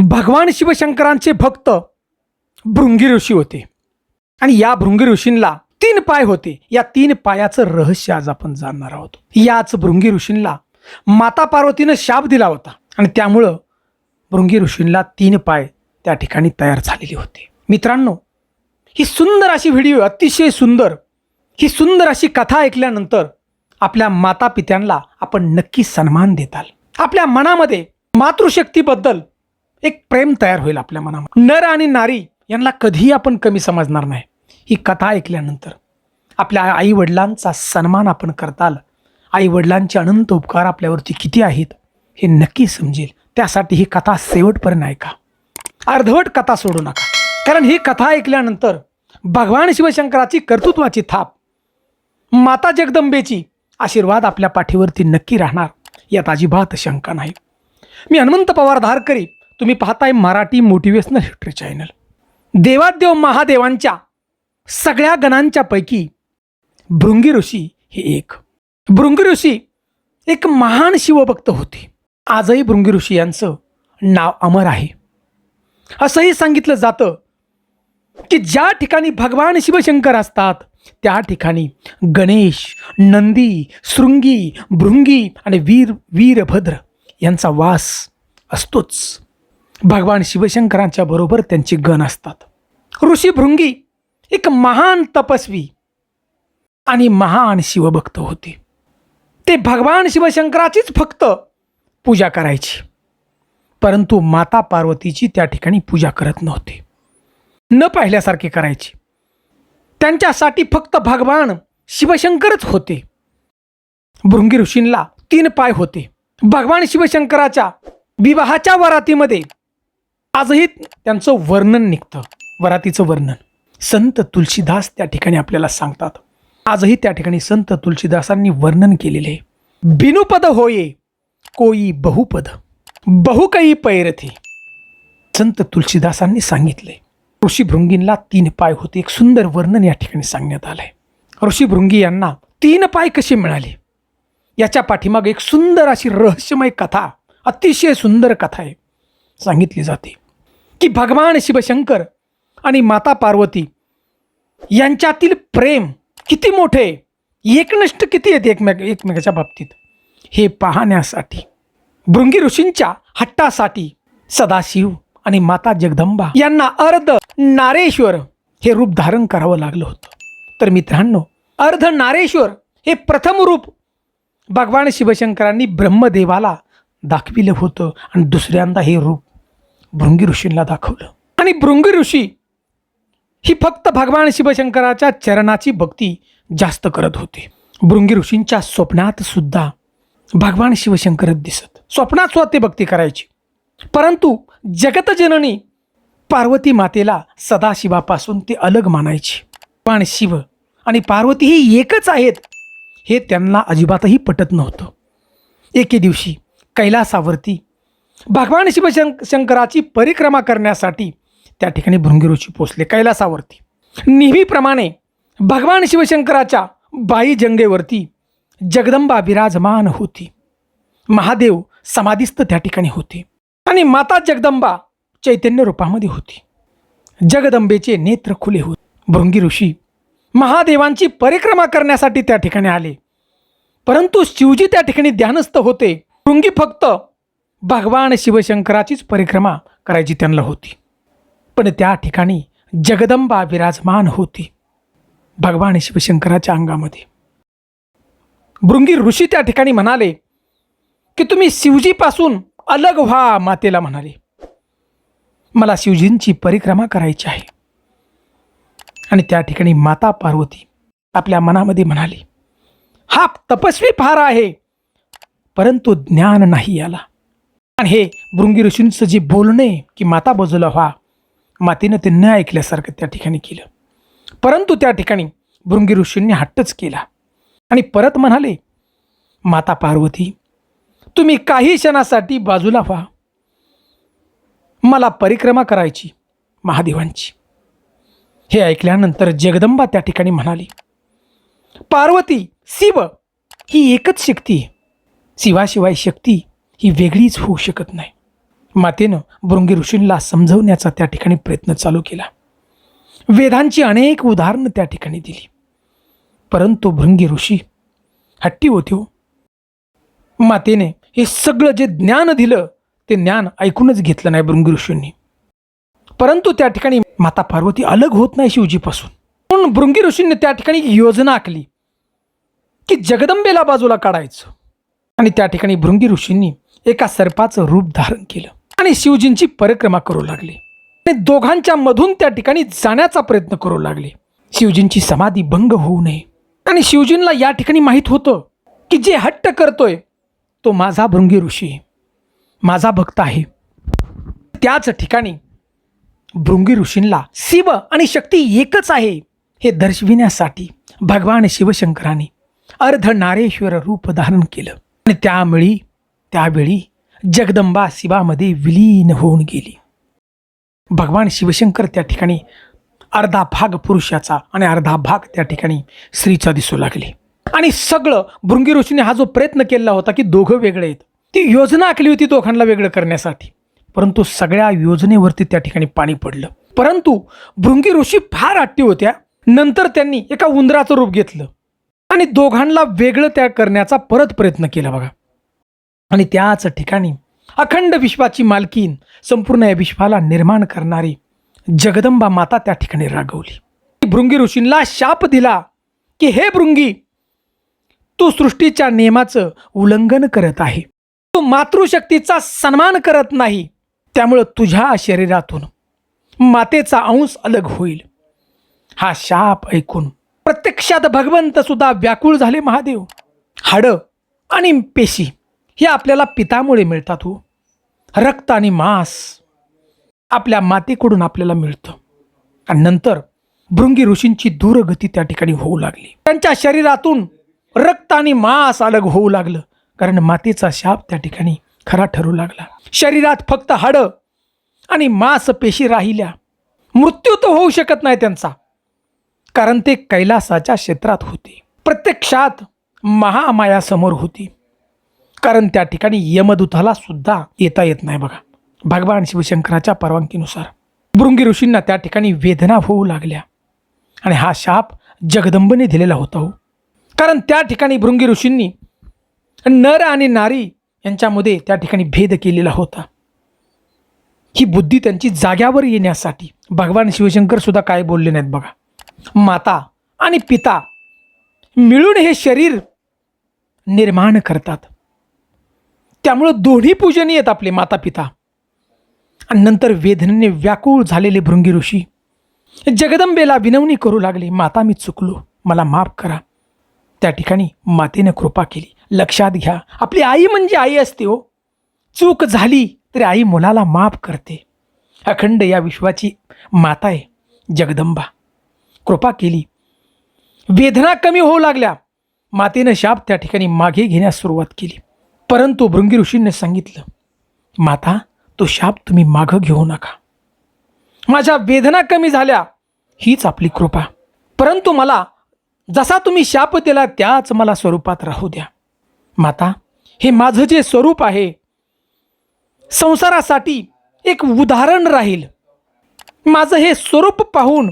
भगवान शिवशंकरांचे भक्त भृंगी ऋषी होते. आणि या भृंगी ऋषींना तीन पाय होते. या तीन पायाचं रहस्य आज आपण जाणणार आहोत. याच भृंगी ऋषींना माता पार्वतीनं शाप दिला होता. आणि त्यामुळं भृंगी ऋषींना तीन पाय त्या ठिकाणी तयार झालेले होते. मित्रांनो ही सुंदर अशी व्हिडिओ अतिशय सुंदर ही सुंदर अशी कथा ऐकल्यानंतर आपल्या माता पित्यांना आपण नक्की सन्मान देताल. आपल्या मनामध्ये मातृशक्तीबद्दल एक प्रेम तयार होईल आपल्या मनामध्ये. नर आणि नारी यांना कधीही आपण कमी समजणार नाही. ही कथा ऐकल्यानंतर आपल्या आई वडिलांचा सन्मान आपण करताल. आई वडिलांचे अनंत उपकार आपल्यावरती किती आहेत हे नक्की समजेल. त्यासाठी ही कथा शेवटपर्यंत ऐका. अर्धवट कथा सोडू नका. कारण ही कथा ऐकल्यानंतर भगवान शिवशंकराची कर्तृत्वाची थाप माता जगदंबेची आशीर्वाद आपल्या पाठीवरती नक्की राहणार यात अजिबात शंका नाही. मी हनुमंत पवार धारकरी तुम्ही पाहताय मराठी मोटिवेशनल हिस्ट्री चॅनल. देवादेव महादेवांच्या सगळ्या गणांच्या पैकी भृंगी ऋषी हे एक. भृंगी ऋषी एक महान शिवभक्त होते. आजही भृंगी ऋषी यांचं नाव अमर आहे. असंही सांगितलं जातं की ज्या ठिकाणी भगवान शिवशंकर असतात त्या ठिकाणी गणेश नंदी शृंगी भृंगी आणि वीर वीरभद्र यांचा वास असतोच. भगवान शिवशंकरांच्या बरोबर त्यांचे गण असतात. ऋषी भृंगी एक महान तपस्वी आणि महान शिवभक्त होते. ते भगवान शिवशंकराचीच फक्त पूजा करायची. परंतु माता पार्वतीची त्या ठिकाणी पूजा करत नव्हते. न पाहिल्यासारखे करायची. त्यांच्यासाठी फक्त भगवान शिवशंकरच होते. भृंगी ऋषींला तीन पाय होते. भगवान शिवशंकराच्या विवाहाच्या वरातीमध्ये आजही त्यांचं वर्णन निघतं वरातीचं वर्णन. संत तुलसीदास त्या ठिकाणी आपल्याला सांगतात. आजही त्या ठिकाणी संत तुलसीदासांनी वर्णन केलेले आहे. बिनुपद होये कोई बहुपद. बहु काही पैरथे. संत तुलसीदासांनी सांगितले ऋषीभृंगींना तीन पाय होते. एक सुंदर वर्णन या ठिकाणी सांगण्यात आलंय. ऋषीभृंगी यांना तीन पाय कसे मिळाले? याच्या पाठीमागे एक सुंदर अशी रहस्यमय कथा अतिशय सुंदर कथा आहे. सांगितली जाते. की भगवान शिवशंकर आणि माता पार्वती यांच्यातील प्रेम किती मोठे एकनिष्ठ किती येते एकमेक एकमेकाच्या बाबतीत? हे पाहण्यासाठी भृंगी ऋषींच्या हट्टासाठी सदाशिव आणि माता जगदंबा यांना अर्ध नारेश्वर हे रूप धारण करावं लागलं होतं. तर मित्रांनो अर्ध नारेश्वर हे प्रथम रूप भगवान शिवशंकरांनी ब्रह्मदेवाला दाखविलं होतं आणि दुसऱ्यांदा हे रूप भृंगी ऋषींना दाखवलं. आणि भृंगी ऋषी ही फक्त भगवान शिवशंकराच्या चरणाची भक्ती जास्त करत होते. भृंगी ऋषींच्या स्वप्नात सुद्धा भगवान शिवशंकर दिसत. स्वप्नात सुद्धा ते भक्ती करायची. परंतु जगतजननी पार्वती मातेला सदाशिवापासून ते अलग मानायची. पण शिव आणि पार्वती ही एकच आहेत हे त्यांना अजिबातही पटत नव्हतं. एके दिवशी कैलासावरती भगवान शिवशंक शंकराची परिक्रमा करण्यासाठी त्या ठिकाणी भृंगी ऋषी पोचले कैलासावरती. नेहमीप्रमाणे भगवान शिवशंकराच्या बाई जंगेवरती जगदंबा विराजमान होती. महादेव समाधिस्थ त्या ठिकाणी होते आणि माता जगदंबा चैतन्य रूपामध्ये होती. जगदंबेचे नेत्र खुले होते. भृंगी ऋषी महादेवांची परिक्रमा करण्यासाठी त्या ठिकाणी आले. परंतु शिवजी त्या ठिकाणी ध्यानस्थ होते. भृंगी फक्त भगवान शिवशंकराचीच परिक्रमा करायची त्यांना होती. पण त्या ठिकाणी जगदंबा विराजमान होती. भगवान शिवशंकराच्या अंगामध्ये. भृंगी ऋषी त्या ठिकाणी म्हणाले की तुम्ही शिवजीपासून अलग व्हा मातेला म्हणाले. मला शिवजींची परिक्रमा करायची आहे. आणि त्या ठिकाणी माता पार्वती आपल्या मनामध्ये म्हणाली हा तपस्वी फार आहे परंतु ज्ञान नाही याला. आणि हे भृंगी ऋषींचं जे बोलणे की माता बाजूला व्हा मातीनं ते न ऐकल्यासारखं त्या ठिकाणी केलं. परंतु त्या ठिकाणी भृंगी ऋषींनी हट्टच केला आणि परत म्हणाले माता पार्वती तुम्ही काही क्षणासाठी बाजूला व्हा. मला परिक्रमा करायची महादेवांची. हे ऐकल्यानंतर जगदंबा त्या ठिकाणी म्हणाली पार्वती शिव ही एकच शक्ती आहे. शिवाशिवाय शक्ती ही वेगळीच होऊ शकत नाही. मातेनं भृंगी ऋषींना समजवण्याचा त्या ठिकाणी प्रयत्न चालू केला. वेदांची अनेक उदाहरणं त्या ठिकाणी दिली. परंतु भृंगी ऋषी हट्टी होते हो. मातेने हे सगळं जे ज्ञान दिलं ते ज्ञान ऐकूनच घेतलं नाही भृंगी ऋषींनी. परंतु त्या ठिकाणी माता पार्वती अलग होत नाही शिवजीपासून. म्हणून भृंगी ऋषींनी त्या ठिकाणी योजना आखली की जगदंबेला बाजूला काढायचं. आणि त्या ठिकाणी भृंगी ऋषींनी एका सर्पाचं रूप धारण केलं आणि शिवजींची परिक्रमा करू लागले. आणि दोघांच्या मधून त्या ठिकाणी जाण्याचा प्रयत्न करू लागले. शिवजींची समाधी भंग होऊ नये. आणि शिवजींना या ठिकाणी माहीत होतं की जे हट्ट करतोय तो माझा भृंगी ऋषी आहे. माझा भक्त आहे. त्याच ठिकाणी भृंगी ऋषींना शिव आणि शक्ती एकच आहे हे दर्शविण्यासाठी भगवान शिवशंकराने अर्ध नारेश्वर रूप धारण केलं. आणि त्यामुळे त्यावेळी जगदंबा शिवामध्ये विलीन होऊन गेली. भगवान शिवशंकर त्या ठिकाणी अर्धा भाग पुरुषाचा आणि अर्धा भाग त्या ठिकाणी स्त्रीचा दिसू लागले. आणि सगळं भृंगी ऋषीने हा जो प्रयत्न केला होता की दोघं वेगळे आहेत ती योजना आखली होती दोघांना वेगळं करण्यासाठी. परंतु सगळ्या योजनेवरती त्या ठिकाणी पाणी पडलं. परंतु भृंगी ऋषी फार हट्टी होत्या नंतर त्यांनी एका उंदराचं रूप घेतलं आणि दोघांना वेगळं त्या करण्याचा परत प्रयत्न केला बघा. आणि त्याच ठिकाणी अखंड विश्वाची मालकीन संपूर्ण या विश्वाला निर्माण करणारी जगदंबा माता त्या ठिकाणी रागवली. भृंगी ऋषींना शाप दिला की हे भृंगी तू सृष्टीच्या नियमाचं उल्लंघन करत आहे. तू मातृशक्तीचा सन्मान करत नाही. त्यामुळं तुझ्या शरीरातून मातेचा अंश अलग होईल. हा शाप ऐकून प्रत्यक्षात भगवंत सुद्धा व्याकुळ झाले महादेव. हाडं आणि पेशी हे आपल्याला पितामुळे मिळतात हो. रक्त आणि मांस आपल्या मातेकडून आपल्याला मिळतं. आणि नंतर भृंगी ऋषींची दूरगती त्या ठिकाणी होऊ लागली. त्यांच्या शरीरातून रक्त आणि मांस अलग होऊ लागलं. कारण मातेचा शाप त्या ठिकाणी खरा ठरू लागला. शरीरात फक्त हाडं आणि मांस पेशी राहिल्या. मृत्यू तर होऊ शकत नाही त्यांचा. कारण ते कैलासाच्या क्षेत्रात होते. प्रत्यक्षात महामायासमोर होती. कारण त्या ठिकाणी यमदूताला सुद्धा येता येत नाही बघा. भगवान शिवशंकराच्या परवानगीनुसार. भृंगी ऋषींना त्या ठिकाणी वेदना होऊ लागल्या. आणि हा शाप जगदंबने दिलेला होता हो. कारण त्या ठिकाणी भृंगी ऋषींनी नर आणि नारी यांच्यामध्ये त्या ठिकाणी भेद केलेला होता. ही बुद्धी त्यांची जाग्यावर येण्यासाठी भगवान शिवशंकर सुद्धा काय बोलले नाहीत बघा. माता आणि पिता मिळून हे शरीर निर्माण करतात. त्यामुळं दोन्ही पूजनीय आहेत आपले माता पिता आणि नंतर वेदनेने व्याकुळ झालेले भृंगी ऋषी. जगदंबेला विनवणी करू लागले माता मी चुकलो. मला माफ करा. त्या ठिकाणी मातेनं कृपा केली. लक्षात घ्या आपली आई म्हणजे आई असते हो. चूक झाली तरी आई मुलाला माफ करते. अखंड या विश्वाची माता आहे जगदंबा. कृपा केली. वेदना कमी होऊ लागल्या. मातेनं शाप त्या ठिकाणी मागे घेण्यास सुरुवात केली. परंतु भृंगी ऋषींनी सांगितलं माता तो शाप तुम्ही मागं घेऊ नका. माझ्या वेदना कमी झाल्या हीच आपली कृपा. परंतु मला जसा तुम्ही शाप दिला त्याच मला स्वरूपात राहू द्या. माता हे माझं जे स्वरूप आहे संसारासाठी एक उदाहरण राहील. माझं हे स्वरूप पाहून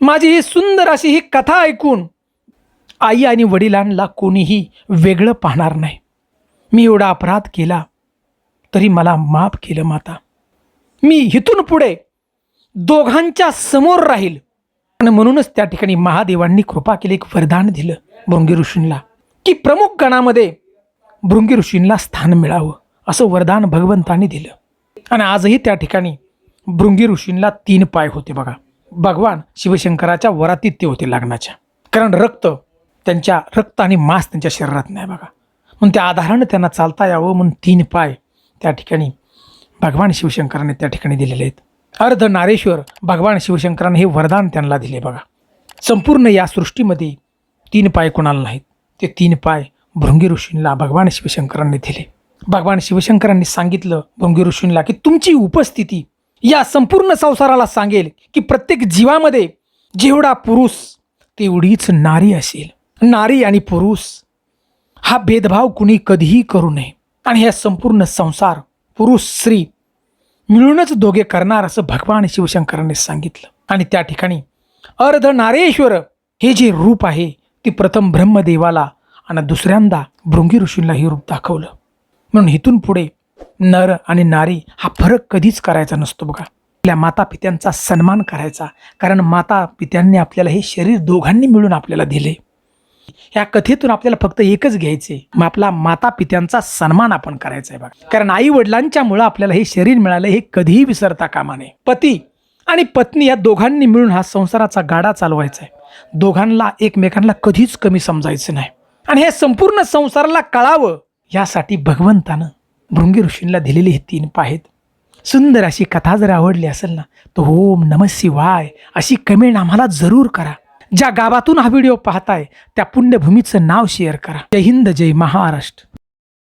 माझी ही सुंदर अशी ही कथा ऐकून आई आणि वडिलांना कोणीही वेगळं पाहणार नाही. मी एवढा अपराध केला तरी मला माफ केलं माता. मी इथून पुढे दोघांच्या समोर राहील. आणि म्हणूनच त्या ठिकाणी महादेवांनी कृपा केली एक वरदान दिलं भृंगी ऋषींना की प्रमुख गणामध्ये भृंगी ऋषींना स्थान मिळावं असं वरदान भगवंतांनी दिलं. आणि आजही त्या ठिकाणी भृंगी ऋषींना तीन पाय होते बघा. भगवान शिवशंकराच्या वरातीत ते होते लग्नाच्या. कारण रक्त त्यांच्या रक्त आणि मांस त्यांच्या शरीरात नाही बघा. म्हणून त्या आधारानं त्यांना चालता यावं म्हणून तीन पाय त्या ठिकाणी भगवान शिवशंकराने त्या ठिकाणी दिलेले आहेत. अर्ध नारेश्वर भगवान शिवशंकराने हे वरदान त्यांना दिले बघा. संपूर्ण या सृष्टीमध्ये तीन पाय कोणाला नाहीत. ते तीन पाय भृंगी ऋषींना भगवान शिवशंकरांनी दिले. भगवान शिवशंकरांनी सांगितलं भृंगी ऋषींना की तुमची उपस्थिती या संपूर्ण संसाराला सांगेल की प्रत्येक जीवामध्ये जेवढा पुरुष तेवढीच नारी असेल. नारी आणि पुरुष हा भेदभाव कुणी कधीही करू नये. आणि हा संपूर्ण संसार पुरुष स्त्री मिळूनच दोघे करणार असं भगवान शिवशंकरांनी सांगितलं. आणि त्या ठिकाणी अर्ध नारेश्वर हे जे रूप आहे ते प्रथम ब्रह्मदेवाला आणि दुसऱ्यांदा भृंगी ऋषींना हे रूप दाखवलं. म्हणून इथून पुढे नर आणि नारी हा फरक कधीच करायचा नसतो बघा. आपल्या माता पित्यांचा सन्मान करायचा कारण माता पित्यांनी आपल्याला हे शरीर दोघांनी मिळून आपल्याला दिले. या कथेतून आपल्याला फक्त एकच घ्यायचे मग आपला माता पित्यांचा सन्मान आपण करायचा आहे बघा. कारण आई वडिलांच्या मुळे आपल्याला हे शरीर मिळालं हे कधीही विसरता कामा नये. पती आणि पत्नी या दोघांनी मिळून हा संसाराचा गाडा चालवायचा आहे दोघांना एकमेकांना कधीच कमी समजायचं नाही. आणि हे संपूर्ण संसाराला कळावं यासाठी भगवंतानं भृंगी ऋषींना दिलेले हे तीन पाय आहेत सुंदर अशी कथा जर आवडली असेल ना तर ओम नम शिवाय अशी कमेंट आम्हाला जरूर करा. ज्या गावातून हा व्हिडिओ पाहताय त्या पुण्यभूमीचं नाव शेअर करा. जय हिंद जय महाराष्ट्र.